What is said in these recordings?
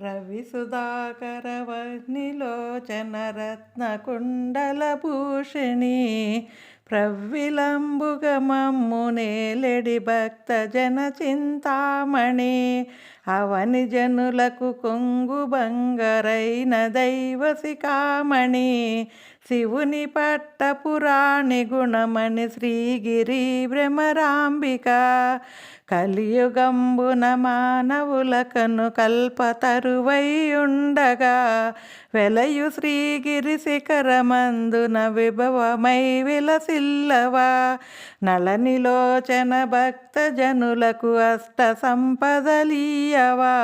రవి సుధాకర వహ్నిలోచన రత్నకుండల భూషిణి ప్రవ్విలంబుగ మమ్ము నేలెడి భక్త జన చింతామణి అవని జనులకు కొంగు బంగరైన దైవసికామణి శివుని పట్ట పురాణి గుణమణి శ్రీగిరి భ్రమరాంబిక కలియుగంబున మానవులకను కల్పతరువై ఉండగా వెలయు శ్రీగిరి శిఖరమందున విభవమై విలసిల్లవా. నళనిలోచన భక్త జనులకు అష్ట సంపదలీయవా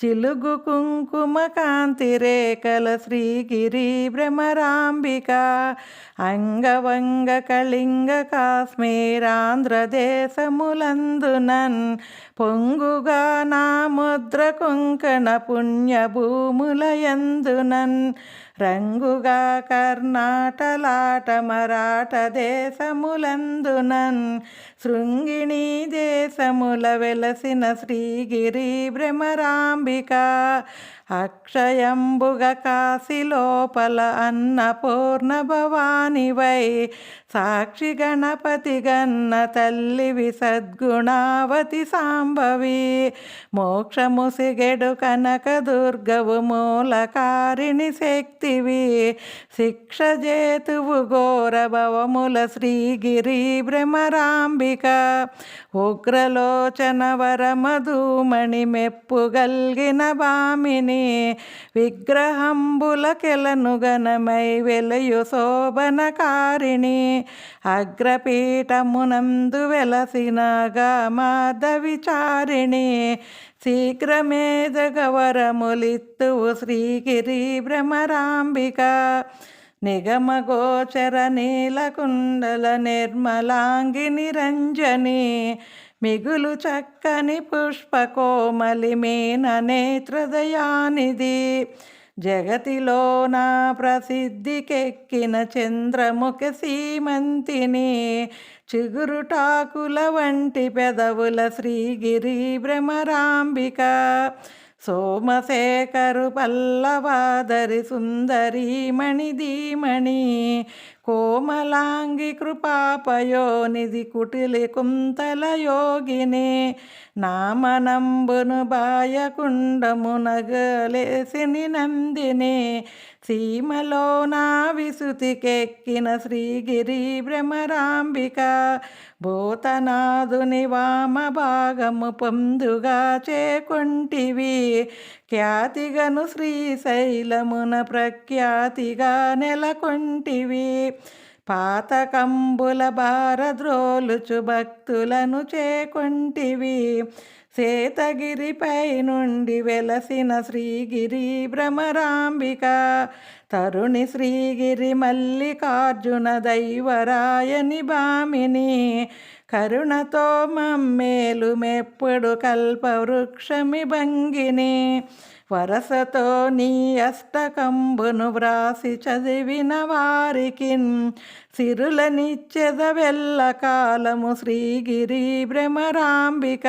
చిలుగు కుంకుమ కాంతి రేఖల శ్రీగిరి భ్రమరాంబిక అంగవంగ కళింగ కాశ్మీరాంధ్రదేశములందునన్ పొంగుగా నా ముద్ర కుంకణ పుణ్యభూములయందునన్ రంగుగా కర్ణాటలాట మరాఠ దేశములందునన్ శృంగిణి దేశముల వెలసిన శ్రీగిరి భ్రమరాంబిక. అక్షయంబుగ కాశీ లోపల అన్నపూర్ణ భవానివై. సాక్షి గణపతి గన్న తల్లివి సద్గుణావతి సాంబవి. మోక్షము సిగెడు కనక దుర్గవు మూలకారిణి శక్తి శక్తివి శిక్ష జేతువు ఘోర శ్రీగిరి భ్రమరాంబిక. ఉగ్రలోచన వరమధూమణి మెప్పు గల్గిన వామిని. విగ్రహంబుల కెలనుగనమై వెలయు శోభనకారిణి. అగ్రపీఠమునందు వెలసిన వెలసినగా మాధవిచారిణి శీఘ్రమేదగవరములిత్తువు శ్రీగిరి భ్రమరా భ్రమరాంబిక నిగమగోచర నీలకుండల నిర్మలాంగి నిరంజని మిగులు చక్కని పుష్పకోమలి మీన నేత్రదయానిది జగతిలో నా ప్రసిద్ధికెక్కిన చంద్రముఖ సీమంతిని చిగురుటాకుల వంటి పెదవుల శ్రీగిరి భ్రమరాంబిక. సోమశేఖరు పల్లవాదరి సుందరి మణిధీమణి కోమలాంగి కృపాపయోనిధి కుటిలి కుంతల యోగిని నామనంబును బాయకుండము నగలేసిని నందిని. సీమలో నా విసుతికెక్కిన శ్రీగిరి భ్రమరాంబిక భూతనాథుని వామ భాగము పొందుగా చేకుంటివి. ఖ్యాతిగను శ్రీశైలమున ప్రఖ్యాతిగా నెలకొంటివి. పాతకంబుల భారద్రోలుచు భక్తులను చేకొంటివి. సేతగిరిపై నుండి వెలసిన శ్రీగిరి భ్రమరాంబిక తరుణి శ్రీగిరి మల్లికార్జున దైవరాయని భామిని కరుణతో మమ్మేలు మెప్పుడు కల్పవృక్షమి భంగిని. వరసతో నీ అష్టకంబును వ్రాసి చదివిన వారికి సిరులనిచ్చెద వెళ్ళ కాలము శ్రీగిరి భ్రమరాంబిక.